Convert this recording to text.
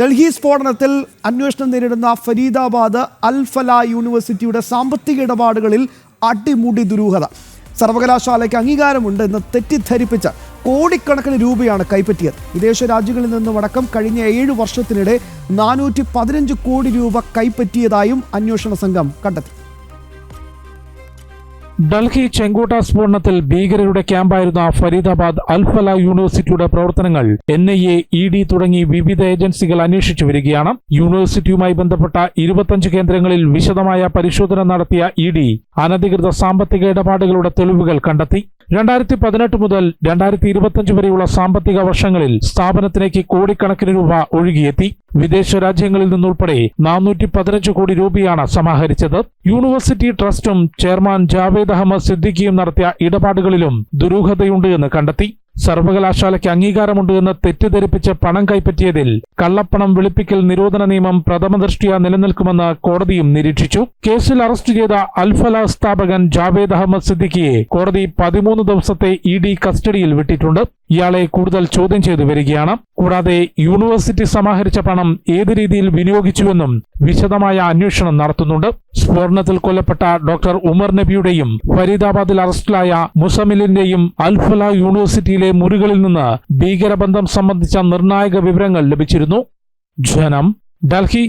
ഡൽഹി സ്ഫോടനത്തിൽ അന്വേഷണം നേരിടുന്ന ഫരീദാബാദ് അൽഫല യൂണിവേഴ്സിറ്റിയുടെ സാമ്പത്തിക ഇടപാടുകളിൽ അടിമുടി ദുരൂഹത. സർവകലാശാലയ്ക്ക് അംഗീകാരമുണ്ട് എന്ന് തെറ്റിദ്ധരിപ്പിച്ച കോടിക്കണക്കിന് രൂപയാണ് കൈപ്പറ്റിയത്. വിദേശ രാജ്യങ്ങളിൽ നിന്നുമടക്കം കഴിഞ്ഞ ഏഴ് വർഷത്തിനിടെ നാനൂറ്റി കോടി രൂപ കൈപ്പറ്റിയതായും അന്വേഷണ സംഘം കണ്ടെത്തി. ഡൽഹി ചെങ്കോട്ട സ്ഫോടനത്തിൽ ഭീകരരുടെ ക്യാമ്പായിരുന്ന ഫരീദാബാദ് അൽഫല യൂണിവേഴ്സിറ്റിയുടെ പ്രവർത്തനങ്ങൾ N I A E D തുടങ്ങി വിവിധ ഏജൻസികൾ അന്വേഷിച്ചു വരികയാണ്. യൂണിവേഴ്സിറ്റിയുമായി ബന്ധപ്പെട്ട ഇരുപത്തഞ്ച് കേന്ദ്രങ്ങളിൽ വിശദമായ പരിശോധന നടത്തിയ ഇ ഡി അനധികൃത സാമ്പത്തിക ഇടപാടുകളുടെ തെളിവുകൾ കണ്ടെത്തി. രണ്ടായിരത്തി പതിനെട്ട് മുതൽ രണ്ടായിരത്തി ഇരുപത്തിയഞ്ച് വരെയുള്ള സാമ്പത്തിക വർഷങ്ങളിൽ സ്ഥാപനത്തിലേക്ക് കോടിക്കണക്കിന് രൂപ ഒഴുകിയെത്തി. വിദേശ രാജ്യങ്ങളിൽ നിന്നുൾപ്പെടെ നാനൂറ്റി പതിനഞ്ച് കോടി രൂപയാണ് സമാഹരിച്ചത്. യൂണിവേഴ്സിറ്റി ട്രസ്റ്റും ചെയർമാൻ ജാവേദ് അഹമ്മദ് സിദ്ദിഖിയും നടത്തിയ ഇടപാടുകളിലും ദുരൂഹതയുണ്ട് എന്ന് കണ്ടെത്തി. സർവകലാശാലയ്ക്ക് അംഗീകാരമുണ്ട് എന്ന് തെറ്റിദ്ധരിപ്പിച്ച് പണം കൈപ്പറ്റിയതിൽ കള്ളപ്പണം വെളുപ്പിക്കൽ നിരോധന നിയമം പ്രഥമദൃഷ്ടിയ നിലനിൽക്കുമെന്ന് കോടതിയും നിരീക്ഷിച്ചു. കേസിൽ അറസ്റ്റ് ചെയ്ത അൽഫല സ്ഥാപകൻ ജാവേദ് അഹമ്മദ് സിദ്ദിഖിയെ കോടതി പതിമൂന്ന് ദിവസത്തെ ഇ ഡി കസ്റ്റഡിയിൽ വിട്ടിട്ടുണ്ട്. ഇയാളെ കൂടുതൽ ചോദ്യം ചെയ്തു വരികയാണ്. കൂടാതെ യൂണിവേഴ്സിറ്റി സമാഹരിച്ച പണം ഏത് രീതിയിൽ വിനിയോഗിച്ചുവെന്നും വിശദമായ അന്വേഷണം നടത്തുന്നുണ്ട്. സ്ഫോടനത്തിൽ കൊല്ലപ്പെട്ട ഡോക്ടർ ഉമർ നബിയുടെയും ഫരീദാബാദിൽ അറസ്റ്റിലായ മുസമിലിന്റെയും അൽഫല യൂണിവേഴ്സിറ്റിയിലെ മുറികളിൽ നിന്ന് ഭീകരബന്ധം സംബന്ധിച്ച നിർണായക വിവരങ്ങൾ ലഭിച്ചിരുന്നു. ജനം ഡൽഹി